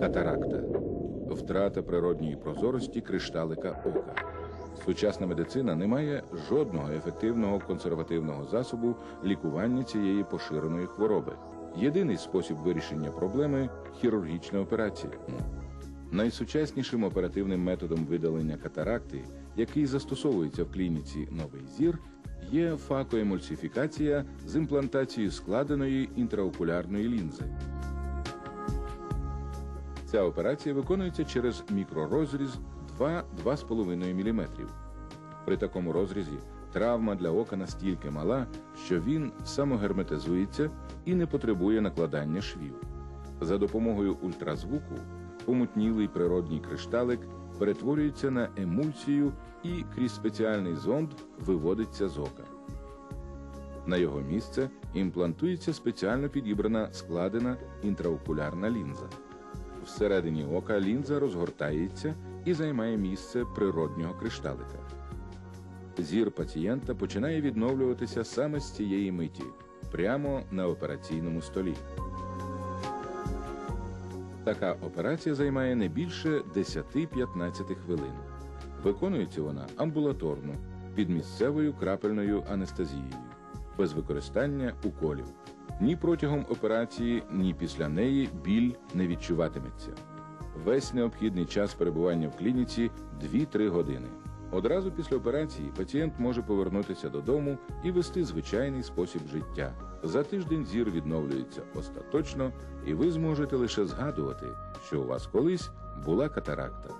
Катаракта втрата природньої прозорості кришталика ока. Сучасна медицина не має жодного ефективного консервативного засобу лікування цієї поширеної хвороби. Єдиний спосіб вирішення проблеми хірургічна операція. Найсучаснішим оперативним методом видалення катаракти, який застосовується в клініці Новий зір, є факоемульсифікація з імплантацією складеної інтраокулярної лінзи. Ця операція виконується через мікророзріз 2-2,5 мм. При такому розрізі травма для ока настільки мала, що він самогерметизується і не потребує накладання швів. За допомогою ультразвуку помутнілий природній кришталик перетворюється на емульсію і крізь спеціальний зонд виводиться з ока. На його місце імплантується спеціально підібрана складена інтраокулярна лінза. Всередині ока лінза розгортається і займає місце природнього кришталика. Зір пацієнта починає відновлюватися саме з цієї миті, прямо на операційному столі. Така операція займає не більше 10-15 хвилин. Виконується вона амбулаторно під місцевою крапельною анестезією, без використання уколів. Ні протягом операції, ні після неї біль не відчуватиметься. Весь необхідний час перебування в клініці 2-3 години. Одразу після операції пацієнт може повернутися додому і вести звичайний спосіб життя. За тиждень зір відновлюється остаточно, і ви зможете лише згадувати, що у вас колись була катаракта.